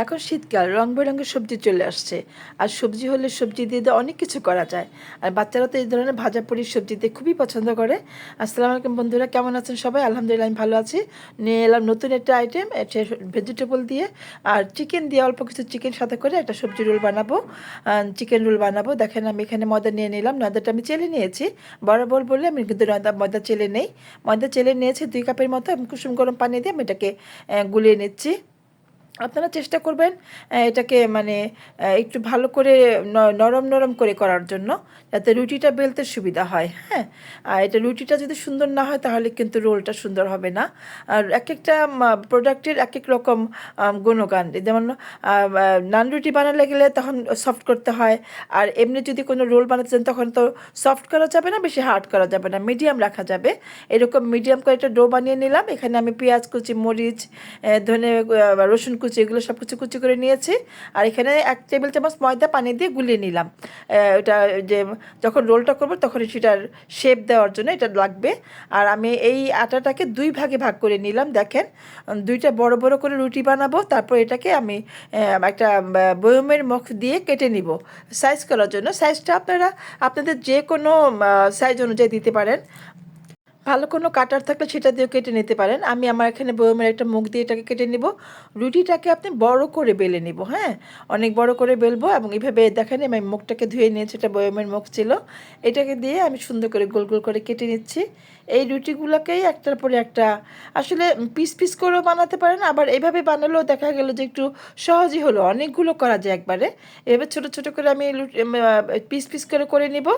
এখন শীতকাল রং বেরঙের সবজি চলে আসছে। আর সবজি হলে সবজি দিয়ে অনেক কিছু করা যায়। আর বাচ্চারা তো এই ধরনের ভাজা পুরি সবজি দিয়ে খুবই পছন্দ করে। আসসালামু আলাইকুম বন্ধুরা, কেমন আছেন সবাই? আলহামদুলিল্লাহ, আমি ভালো আছি। নিয়ে এলাম নতুন একটা আইটেম ভেজিটেবল দিয়ে। আর চিকেন দিয়ে অল্প কিছু চিকেন সাথে করে একটা সবজি রোল বানাবো। চিকেন রোল বানাবো। দেখেন, আমি এখানে ময়দা নিয়ে নিলাম। ময়দাটা আমি চেলে নিয়েছি। বরাবর বলে আমি কিন্তু ময়দা ময়দা চেলে নেই। ময়দা চেলে নিয়েছি দুই কাপের মতো কুসুম গরম পানি দিয়ে আমি এটাকে গুলিয়ে নিচ্ছি। আপনারা চেষ্টা করবেন এটাকে মানে একটু ভালো করে নরম নরম করে করার জন্য, যাতে রুটিটা বেলতে সুবিধা হয় হ্যাঁ? আর এটা রুটিটা যদি সুন্দর না হয়, তাহলে কিন্তু রোলটা সুন্দর হবে না। আর এক একটা প্রোডাক্টের এক এক রকম গুণগান, যেমন নান রুটি বানালে গেলে তখন সফট করতে হয়, আর এমনি যদি কোনো রোল বানাতে চান, তখন তো সফট করা যাবে না, বেশি হার্ড করা যাবে না মিডিয়াম রাখা যাবে। এরকম মিডিয়াম করে একটা ডো বানিয়ে নিলাম, এখানে আমি পেঁয়াজ, কুচি, মরিচ ধনে রসুন কুচি, এগুলো সব কিছু কুচি করে নিয়েছি। আর এখানে এক টেবিল চামচ ময়দা পানি দিয়ে গুলিয়ে নিলাম। ওটা যে যখন রোলটা করব তখন সেটার শেপ দেওয়ার জন্য এটা লাগবে। আর আমি এই আটাটাকে দুই ভাগে ভাগ করে নিলাম, দেখেন। দুইটা বড় বড় করে রুটি বানাবো, তারপর এটাকে আমি একটা বয়মের মুখ দিয়ে কেটে নিব সাইজ করার জন্য। সাইজটা আপনারা, আপনাদের যে কোনো সাইজ অনুযায়ী দিতে পারেন। ভালো কোনো কাটার থাকলে সেটা দিয়েও কেটে নিতে পারেন। আমি আমার এখানে বয়মের একটা মুখ দিয়ে এটাকে কেটে নিব। রুটিটাকে আপনি বড় করে বেলে নিব হ্যাঁ? অনেক বড় করে বেলবো এবং এইভাবে দেখেন আমি মুখটাকে ধুয়ে নিয়েছি, এটা বয়মের মুখ ছিল। এটাকে দিয়ে আমি সুন্দর করে গোল গোল করে কেটে নিচ্ছি। এই রুটিগুলোকেই একটার পরে একটা। আসলে পিস পিস করেও বানাতে পারেন আবার এইভাবে বানালেও দেখা গেল যে একটু সহজই হলো। অনেকগুলো করা যায় একবারে। এভাবে ছোট ছোট করে আমি পিস পিস করে করে নিব।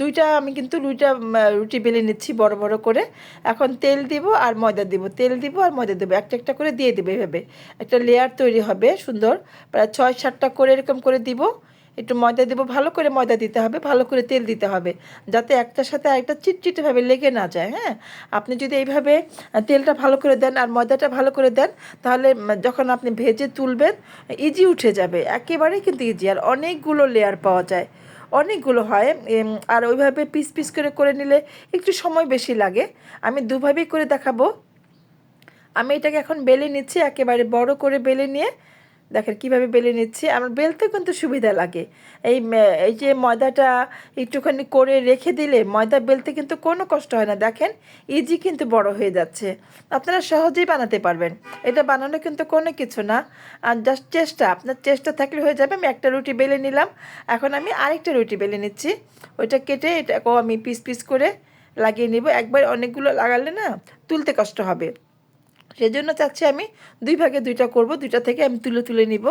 দুইটা আমি কিন্তু দুইটা রুটি বেলে নিচ্ছি বড় বড় করে। এখন তেল দিব আর ময়দা দিব। তেল দিব আর ময়দা দেবো। একটা একটা করে দিয়ে দেবো এভাবে। একটা লেয়ার তৈরি হবে, সুন্দর। প্রায় ছয়, সাতটা করে এরকম করে দিব। একটু ময়দা দেবো, ভালো করে ময়দা দিতে হবে, ভালো করে তেল দিতে হবে, যাতে একটার সাথে আরেকটা চিটচিটেভাবে লেগে না যায় হ্যাঁ? আপনি যদি এইভাবে তেলটা ভালো করে দেন আর ময়দাটা ভালো করে দেন, তাহলে যখন আপনি ভেজে তুলবেন, ইজি উঠে যাবে, একেবারেই কিন্তু ইজি, আর অনেকগুলো লেয়ার পাওয়া যায়, অনেকগুলো হয় আর ওইভাবে পিস পিস করে করে নিলে একটু সময় বেশি লাগে, আমি দুভাবেই করে দেখাবো, আমি এটাকে এখন বেলে নিচ্ছি, একেবারে বড় করে বেলে নিয়ে দেখেন কীভাবে বেলে নিচ্ছি। আমার বেলতে কিন্তু সুবিধা লাগে। এই এই যে ময়দাটা একটুখানি করে রেখে দিলে ময়দা বেলতে কিন্তু কোনো কষ্ট হয় না। দেখেন ইজি কিন্তু বড় হয়ে যাচ্ছে। আপনারা সহজেই বানাতে পারবেন। এটা বানানো কিন্তু কোনো কিছু না। আর জাস্ট চেষ্টা, আপনার চেষ্টা থাকলে হয়ে যাবে। আমি একটা রুটি বেলে নিলাম। এখন আমি আরেকটা রুটি বেলে নিচ্ছি। ওইটা কেটে এটাকেও আমি পিস পিস করে লাগিয়ে নিব। একবার অনেকগুলো লাগালে না, তুলতে কষ্ট হবে। সেজন্য চাচ্ছি আমি দুই ভাগে দুইটা করব, দুইটা থেকে আমি তুলে তুলে নিব।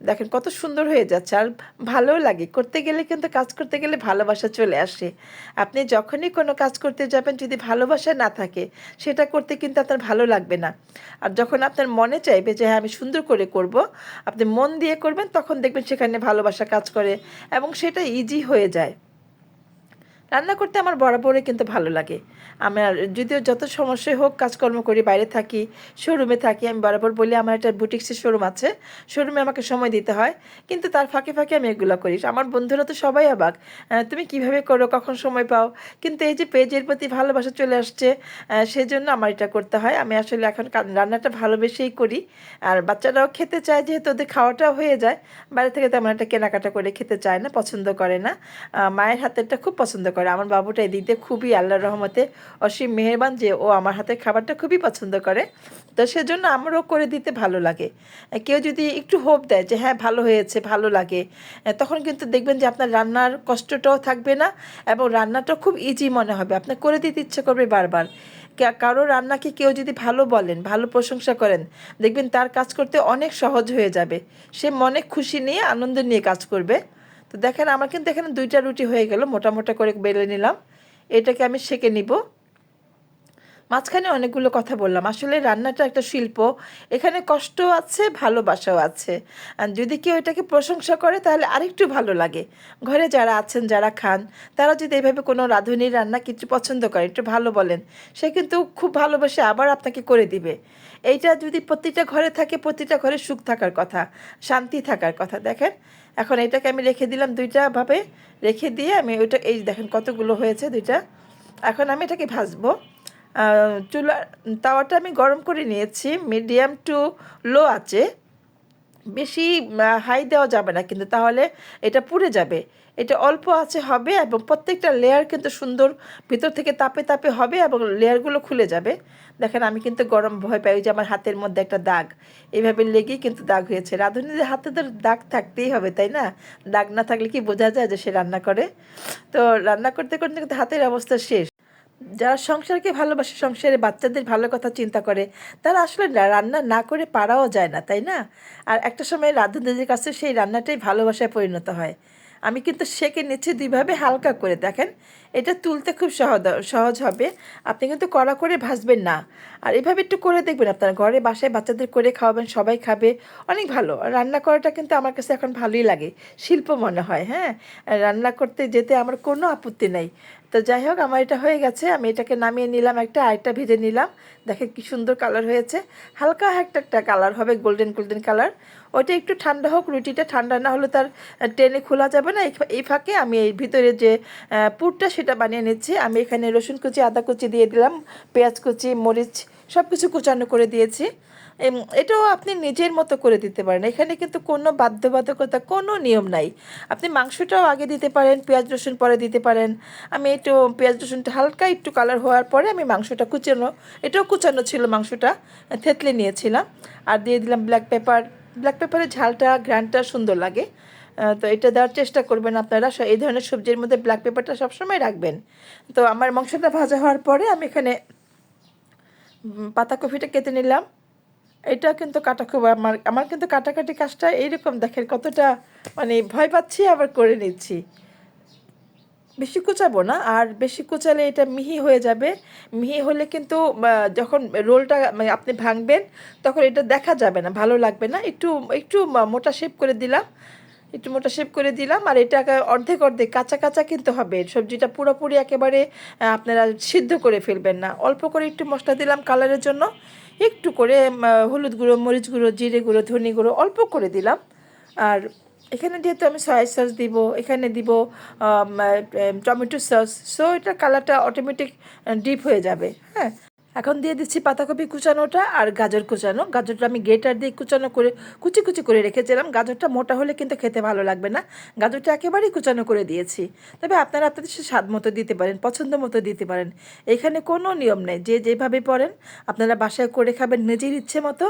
দেখেন কত সুন্দর হয়ে যাচ্ছে, আর ভালোও লাগে। করতে গেলে কিন্তু কাজ করতে গেলে ভালোবাসা চলে আসে। আপনি যখনই কোনো কাজ করতে যাবেন, যদি ভালোবাসা না থাকে, সেটা করতে কিন্তু আপনার ভালো লাগবে না। আর যখন আপনার মনে চাইবে যে হ্যাঁ আমি সুন্দর করে করব আপনি মন দিয়ে করবেন, তখন দেখবেন সেখানে ভালোবাসা কাজ করে, এবং সেটা ইজি হয়ে যায়। রান্না করতে আমার বরাবরই কিন্তু ভালো লাগে। আমার যদিও যত সমস্যাই হোক কাজকর্ম করি, বাইরে থাকি, শোরুমে থাকি, আমি বরাবর বলি আমার একটা বুটিক্সের শোরুম আছে, শোরুমে আমাকে সময় দিতে হয়। কিন্তু তার ফাঁকে ফাঁকে আমি এগুলো করি। আমার বন্ধুরা তো সবাই অবাক তুমি কীভাবে করো, কখন সময় পাও? কিন্তু এই যে পেজের প্রতি ভালোবাসা চলে আসছে সেজন্য আমার এটা করতে হয়। আমি আসলে এখন রান্নাটা ভালোবেসেই করি। আর বাচ্চারাও খেতে চায়, যেহেতু ওদের খাওয়াটাও হয়ে যায়, বাইরে থেকে তেমন একটা কেনাকাটা করে খেতে চায় না, পছন্দ করে না। মায়ের হাতেরটা খুব পছন্দ করে আমার বাবুটা এদিক দিয়ে খুবই আল্লাহর রহমতে অসীম মেহেরবান যে ও আমার হাতের খাবারটা খুবই পছন্দ করে। তো সেজন্য আমারও করে দিতে ভালো লাগে। কেউ যদি একটু হোপ দেয় যে হ্যাঁ ভালো হয়েছে, ভালো লাগে। তখন কিন্তু দেখবেন যে আপনার রান্নার কষ্টটাও থাকবে না এবং রান্নাটা খুব ইজি মনে হবে। আপনার করে দিতে ইচ্ছে করবে বারবার। কারও রান্নাকে কেউ যদি ভালো বলেন, ভালো প্রশংসা করেন, দেখবেন তার কাজ করতে অনেক সহজ হয়ে যাবে। সে মনে খুশি নিয়ে, আনন্দ নিয়ে কাজ করবে। তো দেখেন, আমার কিন্তু এখানে দুইটা রুটি হয়ে গেল। মোটা মোটা করে বেলে নিলাম। এটাকে আমি সেকে নিব। মাঝখানে অনেকগুলো কথা বললাম। আসলে রান্নাটা একটা শিল্প। এখানে কষ্ট আছে, ভালোবাসাও আছে। যদি কেউ এটাকে প্রশংসা করে, তাহলে আরেকটু ভালো লাগে। ঘরে যারা আছেন, যারা খান, তারা যদি এভাবে কোনো রাঁধুনির রান্না কিছু পছন্দ করে, একটু ভালো বলেন, সে কিন্তু খুব ভালোবাসে আবার আপনাকে করে দিবে। এইটা যদি প্রতিটা ঘরে থাকে, প্রতিটা ঘরে সুখ থাকার কথা, শান্তি থাকার কথা। দেখেন, এখন এটাকে আমি রেখে দিলাম দুইটা ভাবে। রেখে দিয়ে আমি ওইটা, এই দেখেন কতগুলো হয়েছে দুইটা। এখন আমি এটাকে ভাজবো। চুলা, তাওয়াটা আমি গরম করে নিয়েছি মিডিয়াম টু লো আছে। বেশি হাই দেওয়া যাবে না, কিন্তু তাহলে এটা পুড়ে যাবে। এটা অল্প আছে, হবে এবং প্রত্যেকটা লেয়ার কিন্তু সুন্দর ভিতর থেকে তাপে তাপে হবে এবং লেয়ারগুলো খুলে যাবে। দেখেন, আমি কিন্তু গরম ভয় পাই যে আমার হাতের মধ্যে একটা দাগ। এইভাবে লেগেই কিন্তু দাগ হয়েছে। রাঁধুনিদের হাতে তো দাগ থাকতেই হবে, তাই না? দাগ না থাকলে কি বোঝা যায় যে সে রান্না করে? তো রান্না করতে করতে কিন্তু হাতের অবস্থা শেষ। যারা সংসারকে ভালোবাসে, সংসারে বাচ্চাদের ভালো কথা চিন্তা করে, তারা আসলে রান্না না করে পারাও যায় না, তাই না? আর একটা সময় রাঁধুনিদের কাছে সেই রান্নাটাই ভালোবাসায় পরিণত হয়। আমি কিন্তু সেকে নিচ্ছি দুইভাবে হালকা করে, দেখেন। এটা তুলতে খুব সহজ সহজ হবে। আপনি কিন্তু কড়া করে ভাজবেন না। আর এভাবে একটু করে দেখবেন, আপনার ঘরে বাসায় বাচ্চাদের করে খাওয়াবেন, সবাই খাবে, অনেক ভালো। রান্না করাটা কিন্তু আমার কাছে এখন ভালোই লাগে, শিল্প মনে হয় হ্যাঁ? রান্না করতে যেতে আমার কোনো আপত্তি নেই। তো যাই হোক, আমার এটা হয়ে গেছে। আমি এটাকে নামিয়ে নিলাম একটা, আরেকটা ভেজে নিলাম। দেখেন কি সুন্দর কালার হয়েছে। হালকা একটা একটা কালার হবে গোল্ডেন গোল্ডেন কালার ওইটা একটু ঠান্ডা হোক, রুটিটা ঠান্ডা না হলে তার টেনে খোলা যাবে না। এই ফাঁকে আমি এই ভিতরে যে পুরটা সেটা বানিয়ে নিচ্ছি। আমি এখানে রসুন কুচি, আদা কুচি দিয়ে দিলাম, পেঁয়াজ কুচি, মরিচ সব কিছু কুচানো করে দিয়েছি। এটাও আপনি নিজের মতো করে দিতে পারেন। এখানে কিন্তু কোনো বাধ্যবাধকতা, কোনো নিয়ম নাই। আপনি মাংসটাও আগে দিতে পারেন, পেঁয়াজ রসুন পরে দিতে পারেন। আমি একটু পেঁয়াজ রসুনটা হালকা একটু কালার হওয়ার পরে আমি মাংসটা কুচানো, এটাও কুচানো ছিল মাংসটা, থেতলে নিয়েছিলাম। আর দিয়ে দিলাম ব্ল্যাক পেপার ব্ল্যাক পেপারের ঝালটা ঘ্রানটা সুন্দর লাগে। তো এটা দেওয়ার চেষ্টা করবেন আপনারা। এই ধরনের সবজির মধ্যে ব্ল্যাক পেপারটা সবসময় রাখবেন। তো আমার মাংসটা ভাজা হওয়ার পরে আমি এখানে পাতাকপিটা কেটে নিলাম। এটা কিন্তু কাটা খুব আমার আমার কিন্তু কাটাকাটি কাজটা এইরকম দেখেন কতটা মানে ভয় পাচ্ছি, আবার করে নিচ্ছি। বেশি কুচাবো না, আর বেশি কুচালে এটা মিহি হয়ে যাবে। মিহি হলে কিন্তু যখন রোলটা মানে আপনি ভাঙবেন, তখন এটা দেখা যাবে না, ভালো লাগবে না। একটু একটু মোটা শেপ করে দিলাম, একটু মোটা শেপ করে দিলাম, আর এটাকে অর্ধেক অর্ধেক কাঁচা কাঁচা কিন্তু হবে। সবজিটা পুরোপুরি একেবারে, আপনারা সিদ্ধ করে ফেলবেন না। অল্প করে একটু মশলা দিলাম কালারের জন্য। একটু করে হলুদ গুঁড়ো, মরিচ গুঁড়ো, জিরে গুঁড়ো, ধনে গুঁড়ো অল্প করে দিলাম। আর এখানে যেহেতু আমি সয়া সস দিব, এখানে দিব টমেটো সস সো এটা কালারটা অটোমেটিক ডিপ হয়ে যাবে হ্যাঁ? এখন দিয়ে দিচ্ছি পাতাকপি কুচানোটা আর গাজর কুচানো। গাজরটা আমি গ্রেটার দিয়ে কুচানো করে, কুচি কুচি করে রেখেছিলাম। গাজরটা মোটা হলে কিন্তু খেতে ভালো লাগবে না। গাজরটা একেবারেই কুচানো করে দিয়েছি। তবে আপনারা আপনাদের সে স্বাদ মতো দিতে পারেন, পছন্দ মতো দিতে পারেন। এখানে কোনো নিয়ম নেই। যে যেভাবে পড়েন, আপনারা বাসায় করে খাবেন নিজের ইচ্ছে মতো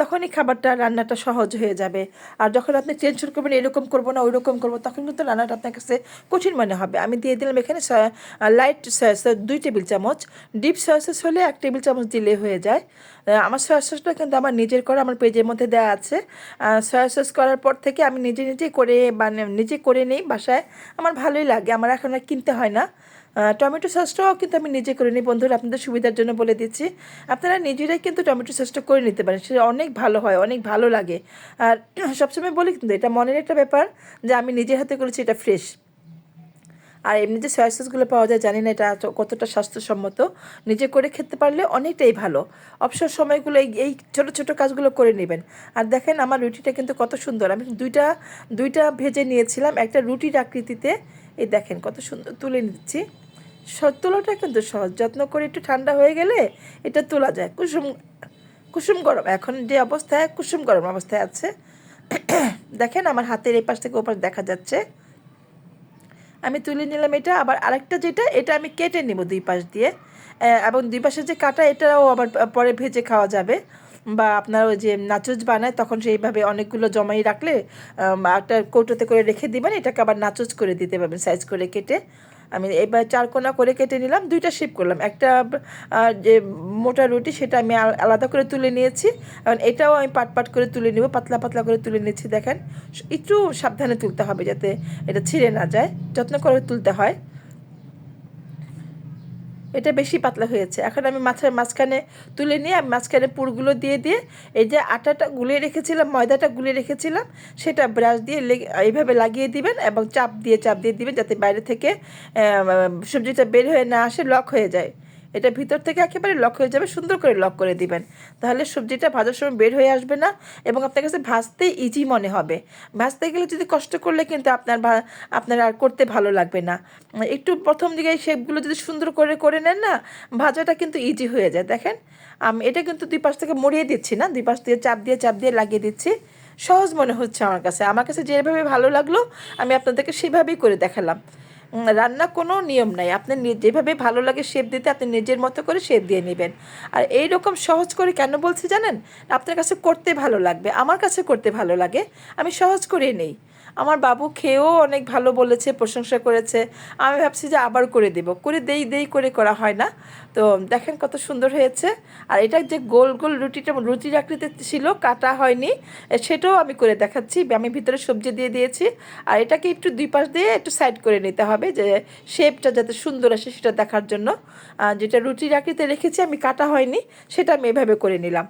তখনই খাবারটা, রান্নাটা সহজ হয়ে যাবে। আর যখন আপনি টেনশন করবেন, এরকম করব না, ওইরকম করব, তখন কিন্তু রান্নাটা আপনার কাছে কঠিন মনে হবে। আমি দিয়ে দিলাম এখানে লাইট সয়া সস দুই টেবিল চামচ ডিপ সয়া সস হলে এক টেবিল চামচ দিলে হয়ে যায়। আমার সয়া সসটা কিন্তু আমার নিজের করা, আমার পেজের মধ্যে দেওয়া আছে। সয়া সস করার পর থেকে আমি নিজে নিজে করে মানে নিজে করে নিই বাসায়। আমার ভালোই লাগে, আমার এখন আর কিনতে হয় না। টমেটো সসটাও কিন্তু আমি নিজে করে নিই। বন্ধুরা, আপনাদের সুবিধার জন্য বলে দিচ্ছি। আপনারা নিজেরাই কিন্তু টমেটো সসটা করে নিতে পারেন, সেটা অনেক ভালো হয়, অনেক ভালো লাগে। আর সবসময় বলি কিন্তু এটা মনের একটা ব্যাপার যে আমি নিজের হাতে করেছি, এটা ফ্রেশ আর এমনি যে সয়া সসগুলো পাওয়া যায়, জানি না এটা কতটা স্বাস্থ্যসম্মত। নিজে করে খেতে পারলে অনেকটাই ভালো। অবসর সময়গুলো এই এই ছোটো ছোটো কাজগুলো করে নেবেন। আর দেখেন আমার রুটিটা কিন্তু কত সুন্দর। আমি দুইটা দুইটা ভেজে নিয়েছিলাম, একটা রুটির আকৃতিতে। এই দেখেন কত সুন্দর তুলে নিচ্ছি। তোলাটা কিন্তু সহজ। যত্ন করে একটু ঠান্ডা হয়ে গেলে এটা তোলা যায়। কুসুম কুসুম গরম। এখন যে অবস্থায় কুসুম গরম অবস্থায় আছে, দেখেন আমার হাতের এই পাশ থেকে ওপাশ দেখা যাচ্ছে। আমি তুলে নিলাম এটা, আবার আরেকটা যেটা, এটা আমি কেটে নেব দুই পাশ দিয়ে। এবং দুই পাশে যে কাটা, এটাও আবার পরে ভেজে খাওয়া যাবে। বা আপনার ওই যে নাচোজ বানায়, তখন সেইভাবে অনেকগুলো জমাই রাখলে একটা কৌটোতে করে রেখে দিবেন, এটাকে আবার নাচোজ করে দিতে পারবেন, সাইজ করে কেটে। আমি এবার চার কোনা করে কেটে নিলাম, দুইটা শেপ করলাম। একটা যে মোটা রুটি সেটা আমি আল- আলাদা করে তুলে নিয়েছি। এবং এটাও আমি পাট পাট করে তুলে নেব, পাতলা পাতলা করে তুলে নিয়েছি, দেখেন। একটু সাবধানে তুলতে হবে যাতে এটা ছিঁড়ে না যায়, যত্ন করে তুলতে হয়। এটা বেশি পাতলা হয়েছে। এখন আমি মাছের মাঝখানে তুলে নিয়ে আমি মাঝখানে পুরগুলো দিয়ে দিয়ে এই যে আটাটা গুলিয়ে রেখেছিলাম, ময়দাটা গুলিয়ে রেখেছিলাম, সেটা ব্রাশ দিয়ে এইভাবে লাগিয়ে দিবেন এবং চাপ দিয়ে চাপ দিয়ে দিবেন যাতে বাইরে থেকে সবজিটা বের হয়ে না আসে লক হয়ে যায়। এটা ভিতর থেকে একেবারে লক হয়ে যাবে, সুন্দর করে লক করে দিবেন। তাহলে সবজিটা ভাজার সময় বের হয়ে আসবে না এবং আপনার কাছে ভাজতে ইজি মনে হবে। ভাজতে গেলে যদি কষ্ট করলে কিন্তু আপনার আপনার আর করতে ভালো লাগবে না। একটু প্রথম দিকে শেপগুলো যদি সুন্দর করে করে নেন না, ভাজাটা কিন্তু ইজি হয়ে যায়। দেখেন, আমি এটা কিন্তু দুই পাশ থেকে মরিয়ে দিচ্ছি না, দুই পাশ দিয়ে চাপ দিয়ে চাপ দিয়ে লাগিয়ে দিচ্ছি। সহজ মনে হচ্ছে আমার কাছে। আমার কাছে যেভাবে ভালো লাগল, আমি আপনাদেরকে সেভাবেই করে দেখালাম। রান্না কোনো নিয়ম নাই। আপনি যেভাবে ভালো লাগে শেপ দিতে আপনি নিজের মতো করে শেপ দিয়ে নেবেন। আর এই রকম সহজ করে কেন বলছি জানেন? আপনার কাছে করতে ভালো লাগবে, আমার কাছে করতে ভালো লাগে। আমি সহজ করে নেই। আমার বাবু খেয়েও অনেক ভালো বলেছে, প্রশংসা করেছে। আমি ভাবছি যে আবার করে দেব। করে দেই দেই করে করা হয় না। তো দেখেন কত সুন্দর হয়েছে। আর এটা যে গোল গোল রুটিটা, রুটির আকৃতি ছিল, কাটা হয়নি, সেটাও আমি করে দেখাচ্ছি। আমি ভিতরে সবজি দিয়ে দিয়েছি। আর এটাকে একটু দুই পাশ দিয়ে একটু সাইড করে নিতে হবে, যে শেপটা যাতে সুন্দর আসে সেটা দেখার জন্য। যেটা রুটির আকৃতি রেখেছি, আমি কাটা হয়নি, সেটা আমি এভাবে করে নিলাম।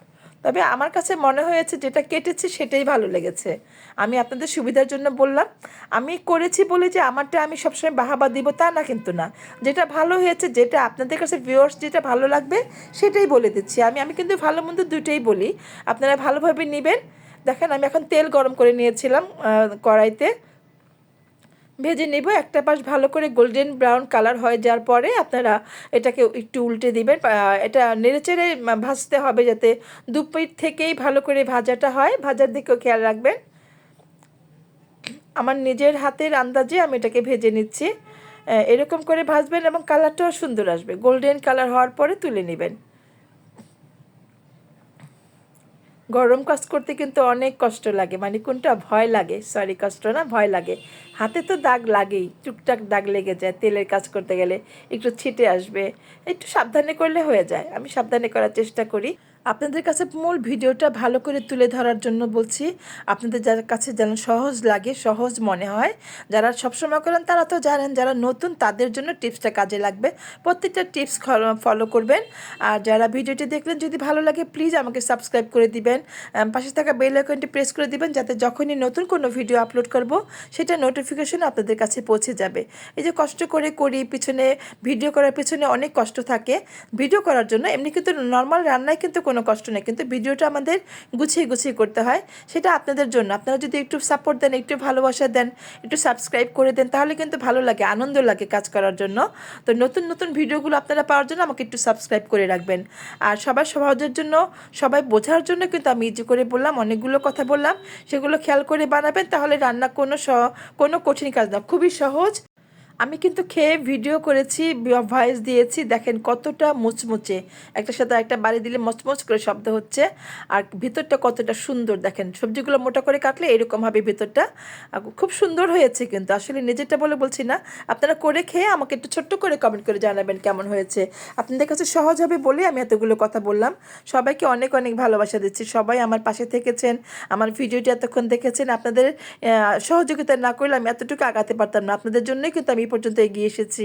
তবে আমার কাছে মনে হয়েছে যেটা কেটেছে সেটাই ভালো লেগেছে। আমি আপনাদের সুবিধার জন্য বললাম, আমি করেছি বলে যে আমারটা আমি সবসময় বাহাবা দিব তা না কিন্তু না। যেটা ভালো হয়েছে, যেটা আপনাদের কাছে ভিউয়ার্স যেটা ভালো লাগবে সেটাই বলে দিচ্ছি। আমি আমি কিন্তু ভালো মন্দ দুটোই বলি। আপনারা ভালোভাবে নেবেন। দেখেন, আমি এখন তেল গরম করে নিয়েছিলাম কড়াইতে। ভেজে নেব। একটা পাশ ভালো করে গোল্ডেন ব্রাউন কালার হয়ে যাওয়ার পরে আপনারা এটাকে একটু উল্টে দিবেন। এটা নেড়েচেড়ে ভাজতে হবে যাতে দু পিঠ থেকেই ভালো করে ভাজাটা হয়। ভাজার দিকেও খেয়াল রাখবেন। আমার নিজের হাতের আন্দাজে আমি এটাকে ভেজে নিচ্ছি। এরকম করে ভাজবেন এবং কালারটাও সুন্দর আসবে। গোল্ডেন কালার হওয়ার পরে তুলে নেবেন। গরম কাজ করতে কিন্তু অনেক কষ্ট লাগে। মানে কোনটা ভয় লাগে? সরি কষ্ট না, ভয় লাগে। হাতে তো দাগ লাগেই। টুকটাক দাগ লেগে যায় তেলের কাজ করতে গেলে। একটু ছিটে আসবে। একটু সাবধানে করলে হয়ে যায়। আমি সাবধানে করার চেষ্টা করি। আপনাদের কাছে মূল ভিডিওটা ভালো করে তুলে ধরার জন্য বলছি, আপনাদের যার কাছে যেন সহজ লাগে, সহজ মনে হয়, যারা সবসময় করেন তারা তো জানেন, যারা নতুন তাদের জন্য টিপসটা কাজে লাগবে। প্রত্যেকটা টিপস ফলো করবেন। আর যারা ভিডিওটি দেখলেন যদি ভালো লাগে প্লিজ আমাকে সাবস্ক্রাইব করে দিবেন। পাশে থাকা বেল আইকনটি প্রেস করে দিবেন, যাতে যখনই নতুন কোনো ভিডিও আপলোড করব, সেটা নোটিফিকেশন আপনাদের কাছে পৌঁছে যাবে। এই যে কষ্ট করে করি, পিছনে ভিডিও করার পিছনে অনেক কষ্ট থাকে। ভিডিও করার জন্য এমনি কিন্তু নর্মাল রান্নায় কিন্তু কোনো কষ্ট নেই। কিন্তু ভিডিওটা আমাদের গুছিয়ে গুছিয়ে করতে হয়। সেটা আপনাদের জন্য। আপনারা যদি একটু সাপোর্ট দেন, একটু ভালোবাসা দেন, একটু সাবস্ক্রাইব করে দেন, তাহলে কিন্তু ভালো লাগে, আনন্দ লাগে কাজ করার জন্য। তো নতুন নতুন ভিডিওগুলো আপনারা পাওয়ার জন্য আমাকে একটু সাবস্ক্রাইব করে রাখবেন। আর সবার সহজের জন্য, সবাই বোঝার জন্য কিন্তু আমি ইজি করে বললাম, অনেকগুলো কথা বললাম, সেগুলো খেয়াল করে বানাবেন, তাহলে রান্না কোনো কোনো কঠিন কাজ না। খুবই সহজ। আমি কিন্তু খেয়ে ভিডিও করেছি ভয়েস দিয়েছি, দেখেন কতটা মুচমুচে। একটা সাথে একটা বাড়ি দিলে মচমচ করে শব্দ হচ্ছে, আর ভিতরটা কতটা সুন্দর, দেখেন। সবজিগুলো মোটা করে কাটলে এরকম হবে ভিতরটা। খুব সুন্দর হয়েছে কিন্তু, আসলে নিজেরটা বলে বলছি না। আপনারা করে খেয়ে আমাকে একটু ছোট্ট করে কমেন্ট করে জানাবেন কেমন হয়েছে। আপনাদের কাছে সহজ হবে বলে আমি এতগুলো কথা বললাম। সবাইকে অনেক অনেক ভালোবাসা দিচ্ছি। সবাই আমার পাশে থেকেছেন, আমার ভিডিওটি এতক্ষণ দেখেছেন। আপনাদের সহযোগিতা না করলে আমি এতটুকু আগাতে পারতাম না। আপনাদের জন্যই কিন্তু আমি এই পর্যন্ত এগিয়ে এসেছি।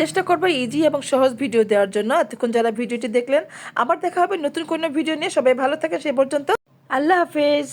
চেষ্টা করব ইজি এবং সহজ ভিডিও দেওয়ার জন্য। এতক্ষণ যারা ভিডিওটি দেখলেন, আবার দেখা হবে নতুন কোনো ভিডিও নিয়ে। সবাই ভালো থাকে সে পর্যন্ত। আল্লাহ হাফেজ।